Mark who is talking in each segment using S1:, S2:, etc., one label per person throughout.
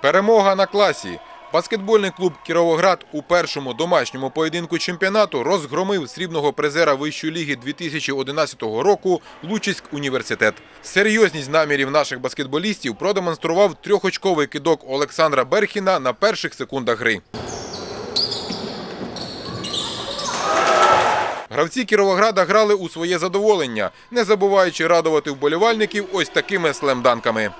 S1: Перемога на класі. Баскетбольний клуб Кіровоград у першому домашньому поєдинку чемпіонату розгромив срібного призера Вищої ліги 2011 року Лучиськ університет. Серйозність намірів наших баскетболістів продемонстрував трьохочковий кидок Олександра Берхіна на перших секундах гри. Гравці Кіровограда грали у своє задоволення, не забуваючи радувати вболівальників ось такими слемданками.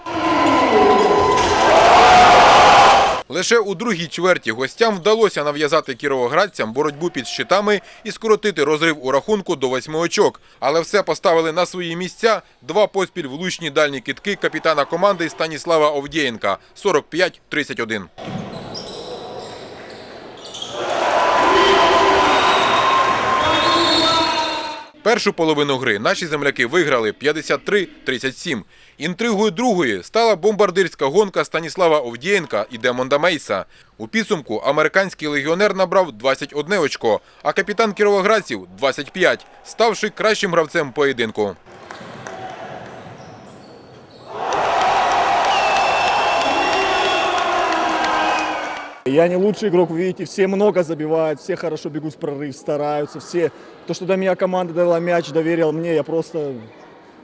S1: Лише у другій чверті гостям вдалося нав'язати кіровоградцям боротьбу під щитами і скоротити розрив у рахунку до восьми очок. Але все поставили на свої місця два поспіль влучні дальні китки капітана команди Станіслава Овдєєнка 45-31. Першу половину гри наші земляки виграли 53-37. Інтригою другої стала бомбардирська гонка Станіслава Овдієнка і Демонда Мейса. У підсумку американський легіонер набрав 21 очко, а капітан кіровоградців – 25, ставши кращим гравцем поєдинку.
S2: Я не лучший игрок, вы видите, все много забивают, все хорошо бегут в прорыв, стараются, все. То, что до меня команда дала мяч, доверила мне, я просто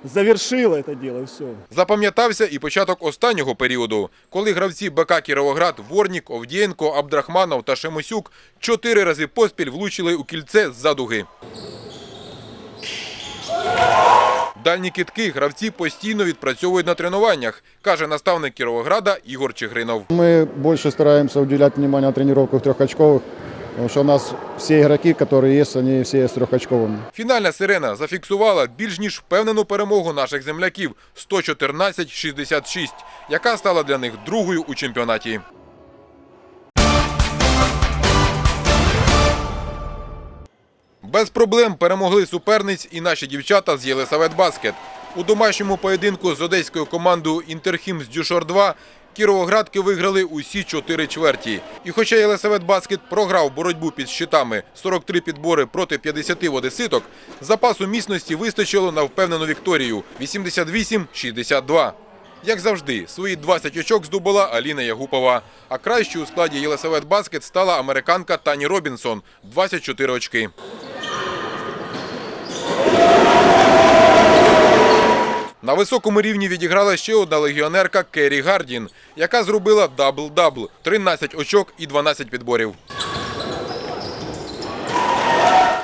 S2: завершил это дело, и все.
S1: Запам'ятався і початок останнього періоду, коли гравці БК Кіровоград Ворнік, Овдієнко, Абдрахманов та Шемосюк чотири рази поспіль влучили у кільце з-за дуги. Дальні китки гравці постійно відпрацьовують на тренуваннях, каже наставник Кіровограда Ігор Чигринов.
S3: Мы больше стараемся уделять внимание на тренировках трехочковых, потому что у нас все игроки, которые есть, они все с трехочковыми.
S1: Фінальна сирена зафіксувала більш ніж впевнену перемогу наших земляків 114-66, яка стала для них другою у чемпіонаті. Без проблем перемогли суперниць і наші дівчата з Єлисавет Баскет. У домашньому поєдинку з одеською командою Інтерхім з Дюшор 2 Кіровоградки виграли усі чотири чверті. І хоча Єлисавет Баскет програв боротьбу під щитами 43 підбори проти 50 в одеситок, запасу міцності вистачило на впевнену вікторію 88-62. Як завжди, свої 20 очок здобула Аліна Ягупова. А кращою у складі Єлисавет Баскет стала американка Тані Робінсон – 24 очки. На високому рівні відіграла ще одна легіонерка Керрі Гардін, яка зробила дабл-дабл – 13 очок і 12 підборів.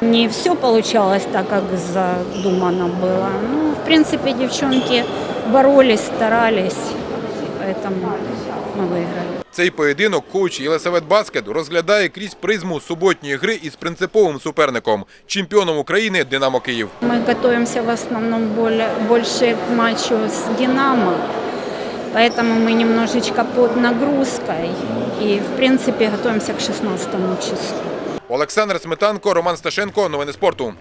S4: Не все получалось так, как задумано было. Ну, в принципе, девчонки боролись, старались, поэтому мы выиграли.
S1: Цей поєдинок коуч Єлисавет Баскет розглядає крізь призму суботньої гри із принциповим суперником – чемпіоном України «Динамо Київ».
S4: Мы готовимся в основном более, больше к матчу с «Динамо», поэтому мы немножечко под нагрузкой и, в принципе, готовимся к 16 числу.
S1: Олександр Сметанко, Роман Сташенко. Новини спорту.